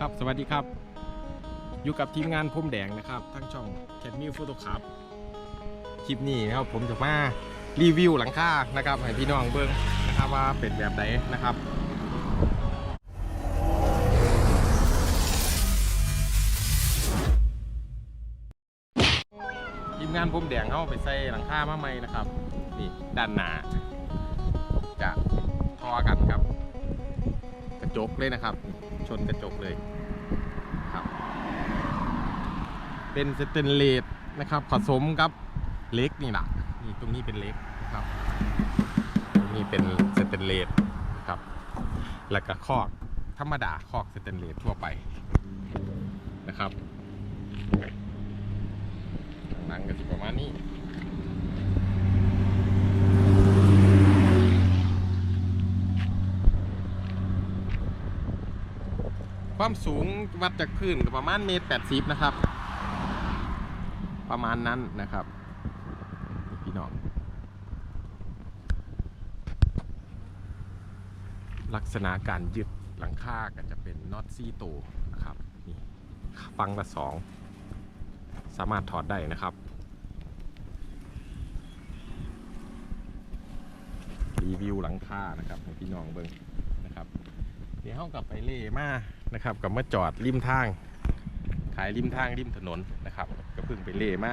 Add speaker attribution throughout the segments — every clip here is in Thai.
Speaker 1: ครับสวัสดีครับ อยู่กับทีมงานพรมแดงนะครับ ทั้งช่องแคทมิวโฟโต้ครับคลิปนี้นะครับผมจะมารีวิวหลังคานะครับให้พี่น้องเบิ้งนะครับว่าเป็นแบบไหนนะครับทีมงานพรมแดงเขาไปใส่หลังคามาใหม่นะครับนี่ด้านหน้าจะทอกันครับ กระจกเลยนะครับ นกระจกเลยครับ เป็นสเตนเลสนะครับ ผสมกับเล็กนี่แหละนี่ตรงนี้เป็นเล็กนะครับตรงนี้เป็นสเตนเลสนะครับ แล้วก็คอกธรรมดาคอกสเตนเลสทั่วไปนะครับหนังก็จะประมาณนี้ ความสูงวัดจากพื้นก็ประมาณเมตรแปดสิบนะครับ ประมาณนั้นนะครับ พี่น้อง ลักษณะการยึดหลังคาก็จะเป็นน็อตซี่โตนะครับนี่ฟังละสองสามารถถอดได้นะครับรีวิวหลังคานะครับให้พี่น้องเบิ้งนะครับ เดี๋ยวเขากลับไปเล่มานะครับกลับมาจอดริมทาง ขายริมทางริมถนนนะครับก็เพิ่งไปเล่มา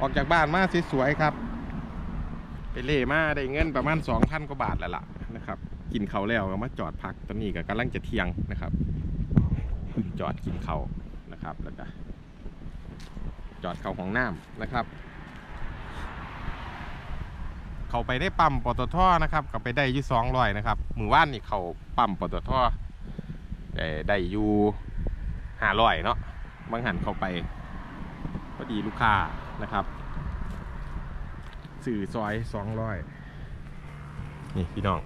Speaker 1: ออกจากบ้านมาสวยๆครับ ไปเล่มาได้เงินประมาณ2,000กว่าบาทแล้วล่ะนะครับกินเขาแล้วก็มาจอดพักตอนนี้ก็กำลังจะเที่ยงนะครับจอดกินเขานะครับแล้วก็จอดเขาของน้ำนะครับ เขาไปได้ปั๊มปตทนะครับก็ไปได้ยู่สองร้อยนะครับมือว่านนี่เขาปั๊มปตท ได้ได้อยู่ห้าร้อยเนาะบางหันเข้าไปพอดีลูกค้านะครับสื่อซอยสองร้อยนี่พี่น้อง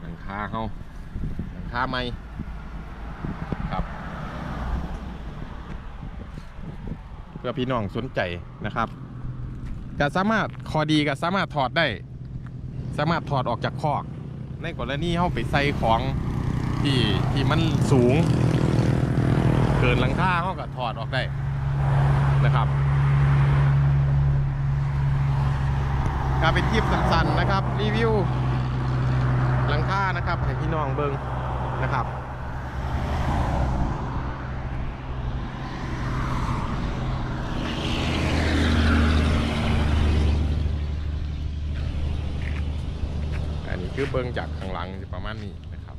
Speaker 1: หลังคาเขาหลังคาไม่ครับ เพื่อพี่น้องสนใจนะครับก็สามารถคอดีก็สามารถถอดได้ สามารถถอดออกจากคอก ในกรณีเขาไปใส่ของที่ที่มันสูง เกินหลังคาเขาก็ถอดออกได้นะครับการเป็นทิปสั้นๆนะครับ รีวิวหลังคานะครับให้พี่น้องเบิงนะครับ คือเบิ้งจากข้างหลังจะประมาณนี้นะครับ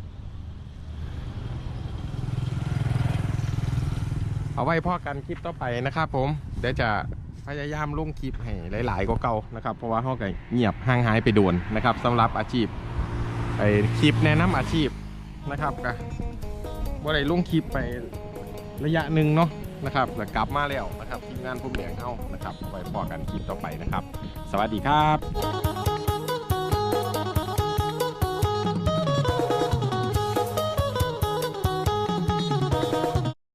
Speaker 1: เอาไว้พ่อกันคลิปต่อไปนะครับ ผมเดี๋ยวจะพยายามลงคลิปให้หลายๆกว่าเก่านะครับ เพราะว่าเขาก็เงียบห่างหายไปโดนนะครับสำหรับอาชีพไอคลิปแนะนำอาชีพนะครับก็บ่ได้ลงคลิปไประยะหนึ่งเนาะนะครับแต่กลับมาแล้วนะครับทีมงานผู้แดงเฮานะครับไว้พอกันคลิปต่อไปนะครับ สวัสดีครับ